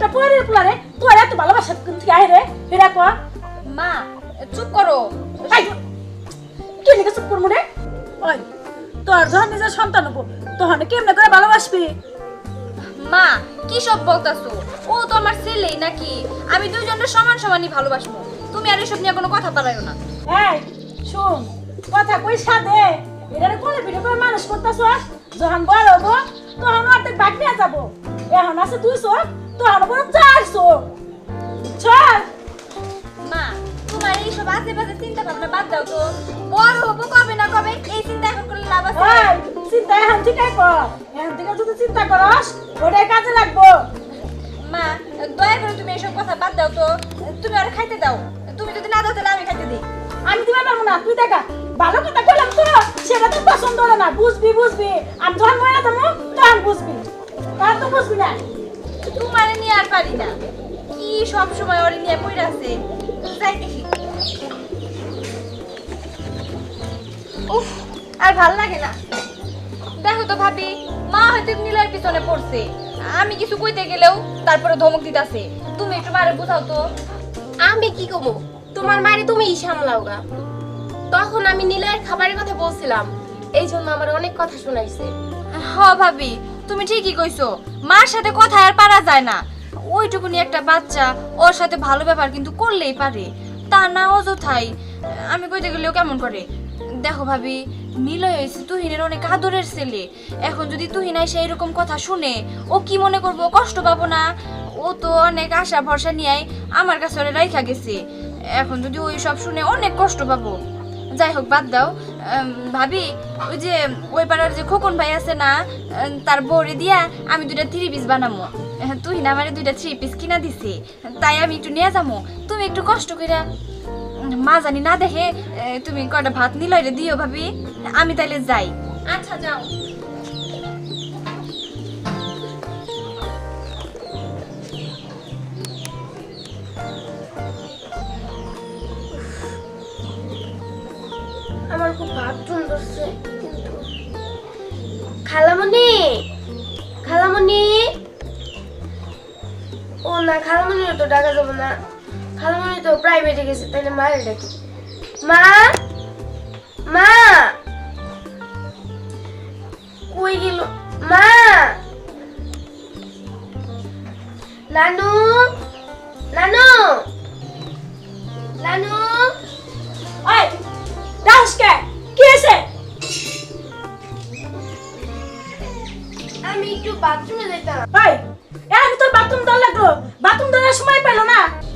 একটা পরের পোলারে এত ভালোবাসা কোন থেকে আয় রে? কো মা চুপ করো। কি লিখে চুপ করব রে ওই তোর যখন নিজের সন্তান হব তখন কেমনে করে ভালোবাসবি? মা কি সব বলতাছো? ও তো আমার ছেলেই নাকি? আমি দুইজনের সমান সমানই ভালোবাসবো। তুমি আর এসব নিয়ে কোনো কথা পারাইও না। এই শুন কথা কই সাদে এটারে কোলে পিঠে করে মানুষ করতেছ? যখন বড় হব তখন অর্ধেক বাদ নিয়ে যাব। এখন আছে তুই চোখ তখন বড় চার চোখ চল মা তোমার এই সব আজে বাজে চিন্তা ভাবনা বাদ দাও তো। বড় হব কবে না কবে এই চিন্তা এখন করলে লাভ আছে। চিন্তা এখন থেকে কর। এখন থেকে যদি চিন্তা করস ওটাই কাজে লাগবো। মা দয়া করে তুমি এসব কথা বাদ দাও তো। তুমি আর খাইতে দাও। তুমি যদি না দাও তাহলে আমি খাইতে দিই। আমি দিতে পারব না তুই দেখা। ভালো কথা বললাম তো সেটা তো পছন্দ হলো না। বুঝবি বুঝবি। আমি যখন মনে দেবো তখন বুঝবি। তখন তো বুঝবি না। তোমার নিয়ে আর পারি না। কি সব সময় ওর নিয়ে পড়ে আছে? যাই দেখি? উফ আর ভালো লাগে না। দেখো তো ভাবি মা হয়তো নীলার পিছনে পড়ছে। আমি কিছু কইতে গেলেও তারপরে ধমক দিতাছে। তুমি একটু মারে বুঝাও তো। আমি কি কমো তোমার মায়ের তুমি সামলাও গা। তখন আমি নীলয়ের খাবারের কথা বলছিলাম। এই জন্য আমার অনেক কথা শোনাইছে। হ ভাবি তুমি ঠিকই কইছো, মার সাথে কথা আর পারা যায় না। ওইটুকুনি একটা বাচ্চা, ওর সাথে ভালো ব্যাপার কিন্তু করলেই পারে। তা না অযথাই, আমি কইতে গেলেও কেমন করে? দেখো ভাবি, নিলয় হয়েছে তুহিনের অনেক আদরের ছেলে। এখন যদি তুহিনাই সেই রকম কথা শুনে, ও কি মনে করব, কষ্ট পাবো না? ও তো অনেক আশা ভরসা নিয়ে আমার কাছে ওরে রাইখা গেছে। এখন যদি ওই সব শুনে অনেক কষ্ট পাবো। যাই হোক, বাদ দাও। ভাবি, ওই যে, ওই পাড়ার যে খোকন ভাই আছে না তার বড়ি দিয়া আমি দুইটা থ্রি পিস বানামো। তুই না আমারে দুইটা থ্রি পিস কিনা দিছে। তাই আমি একটু নিয়ে যাব তুমি একটু কষ্ট করে মা জানি না দেখে তুমি কটা ভাত নিলয় দিও ভাবি। আমি তাইলে যাই। আচ্ছা যাও। আমার খুব বাথরুম ধরছে কিন্তু খালামণি খালামণি। ও না খালামণি তো ডাকা যাব না। খালামণি তো প্রাইভেটে গেছে, তাইলে মারে ডাকি। মা মা। কই গেল? মা। নানু নানু। নানু। ওই একটু বাথরুমে যেতাম ভাই আমি তো বাথরুম দেওয়া লাগল। বাথরুম দলের সময় পেল না।